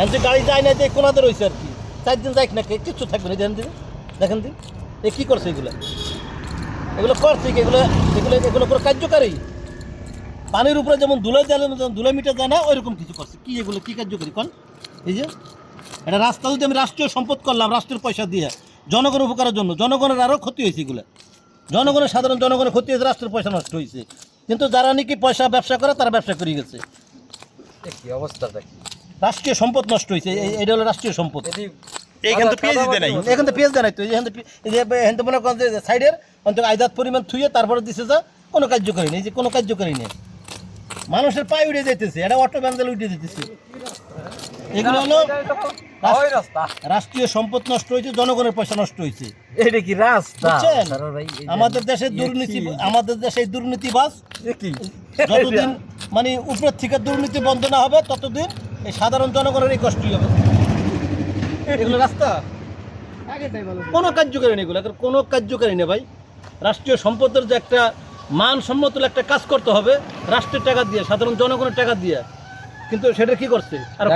এখন যে গাড়ি যায় না দিয়ে কোনাতে রয়েছে আর কি। চার দিন যাই না, কে- কিচ্ছু থাকবে না, দেখেন দিন। দেখেন দিন। এ কী করছে এগুলো? এগুলো করছে এগুলো এগুলো এগুলো পুরো কার্যকারী। পানির উপরে যেমন ধুলো দেয় যেমন ধুলো মিটে যায় না, ওইরকম কিছু করছে। কি এগুলো? কি কার্যকরী? কোন? এই যে, এটা রাস্তা যদি আমি রাষ্ট্রীয় সম্পদ করলাম, রাষ্ট্রের পয়সা দিয়ে জনগণ উপকারের জন্য, জনগণের আরও ক্ষতি হয়েছে এগুলো। জনগণের সাধারণ জনগণের ক্ষতি হয়েছে, রাষ্ট্রের পয়সা নষ্ট হয়েছে। কিন্তু যারা নাকি পয়সা ব্যবসা করে, তারা ব্যবসা করে গেছে। কি অবস্থাটা কি রাষ্ট্রীয় সম্পদ নষ্ট হয়েছে এটা হলো রাষ্ট্রীয় সম্পদ। এইখান তো পেঁয়াজ দিতে নাই। এখান থেকে পেঁয়াজ দেয় নাই তো এখান থেকে মনে করেন সাইডের অন্তত আইদাত পরিমাণ থুয়ে তারপরে দিছে যা কোনো কার্যকরী নেই যে কোনো কার্যকরী নেই। মানুষের পায়ে উঠে যেতেছে এটা অটো ব্যান্ডেল উঠে যেতেছে এগুলো হলো রাষ্ট্রীয় সম্পদ নষ্ট হয়েছে জনগণের পয়সা নষ্ট হয়েছে। এটা কি রাস্তা? আমাদের দেশে দুর্নীতি? আমাদের দেশে দুর্নীতিবাজ এ যতদিন মানে উপরের থেকে দুর্নীতি বন্ধ না হবে ততদিন এই সাধারণ জনগণেরই কষ্টই হবে। এগুলো রাস্তা? কোনো কার্যকারী নেই এগুলো? এগুলো কোনো কার্যকারী নেই ভাই। রাষ্ট্রীয় সম্পদের যে একটা মানসম্মত একটা কাজ করতে হবে রাষ্ট্রের টাকা দিয়ে সাধারণ জনগণের টাকা দিয়ে। কিন্তু সেটা কি করছে? আর